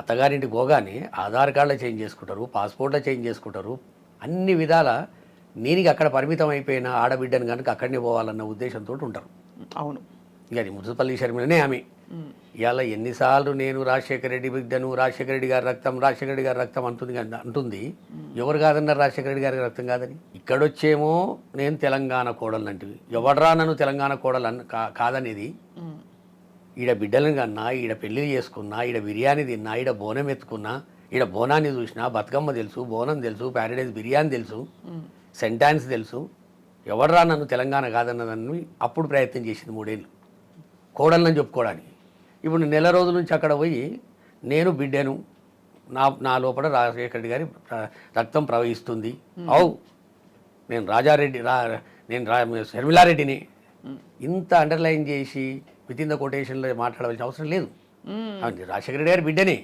అత్తగారింటికి పోగానే ఆధార్ కార్డులో చేంజ్ చేసుకుంటారు పాస్పోర్ట్లో చేంజ్ చేసుకుంటారు అన్ని విధాల నేను ఇక అక్కడ పరిమితం అయిపోయిన ఆడబిడ్డను కనుక అక్కడనే పోవాలన్న ఉద్దేశంతో ఉంటారు. అవును. ఇక అది మున్సిపల్లి షర్మిలనే ఆమె ఇవాళ ఎన్నిసార్లు నేను రాజశేఖర రెడ్డి బిడ్డను రాజశేఖర రెడ్డి గారి రక్తం రాజశేఖర రెడ్డి గారి రక్తం అంటుంది అంటుంది. ఎవరు కాదన్నారు రాజశేఖర రెడ్డి గారి రక్తం కాదని? ఇక్కడొచ్చేమో నేను తెలంగాణ కోడలు అంటివి. ఎవడరా నన్ను తెలంగాణ కోడలు కాదనేది. ఈడ బిడ్డలను కన్నా ఈడ పెళ్ళి చేసుకున్నా ఈడ బిర్యానీ తిన్నా ఈడ బోనం ఎత్తుకున్నా ఈడ బోనాన్ని చూసినా బతుకమ్మ తెలుసు బోనం తెలుసు ప్యారడైజ్ బిర్యానీ తెలుసు సెంటాన్స్ తెలుసు ఎవడరా నన్ను తెలంగాణ కాదన్నదని అప్పుడు ప్రయత్నం చేసింది మూడేళ్ళు. కోడళ్ళని చెప్పుకోవడానికి. ఇప్పుడు నెల రోజుల నుంచి అక్కడ పోయి నేను బిడ్డను నా నా లోపల రాజశేఖర రెడ్డి గారి రక్తం ప్రవహిస్తుంది. అవు నేను రాజారెడ్డి రా నేను రా శర్మిలారెడ్డిని. ఇంత అండర్లైన్ చేసి విత్ ఇన్ ద కొటేషన్లో మాట్లాడవలసిన అవసరం లేదు. రాజశేఖర రెడ్డి గారి బిడ్డనే.